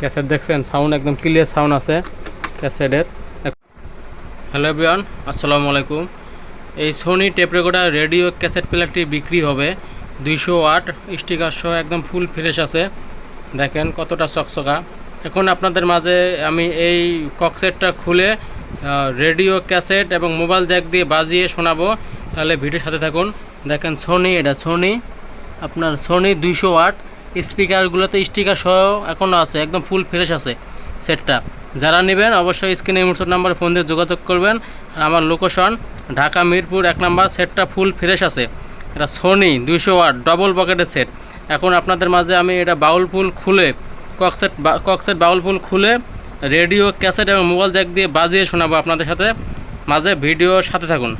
Cassette দেখছেন, sound একদম clear sound আছে ক্যাসেটের। হ্যালো এভরিওয়ান, আসসালামু আলাইকুম। এই Sony tape recorder radio cassette প্লেয়ারটি বিক্রি হবে দুইশো ওয়াট স্টিকার সহ, একদম ফুল ফ্রেশ আছে। দেখেন কতটা চকচকা। এখন আপনাদের মাঝে আমি এই ককসেটটা খুলে রেডিও ক্যাসেট এবং মোবাইল জ্যাক দিয়ে বাজিয়ে শোনাবো। তাহলে ভিডিওর সাথে থাকুন। দেখেন সোনি এটা সোনি আপনার সোনি দুইশো ওয়াট স্পিকারগুলোতে স্টিকার সহ এখনও আছে, একদম ফুল ফ্রেশ আছে সেটটা যারা নেবেন অবশ্যই স্ক্রিনে মুহূর্ত নাম্বার ফোন দিয়ে যোগাযোগ করবেন। আর আমার লোকেশন ঢাকা, মিরপুর, এক নাম্বার সেটটা ফুল ফ্রেশ আছে। এটা সোনি দুইশো ওয়াট ডবল পকেটের সেট এখন আপনাদের মাঝে আমি এটা বাউল ফুল খুলে ককসেট ককসেট বাউল ফুল খুলে রেডিও ক্যাসেট এবং মোবাইল জ্যাক দিয়ে বাজিয়ে শোনাবো আপনাদের সাথে। মাঝে ভিডিওর সাথে থাকুন।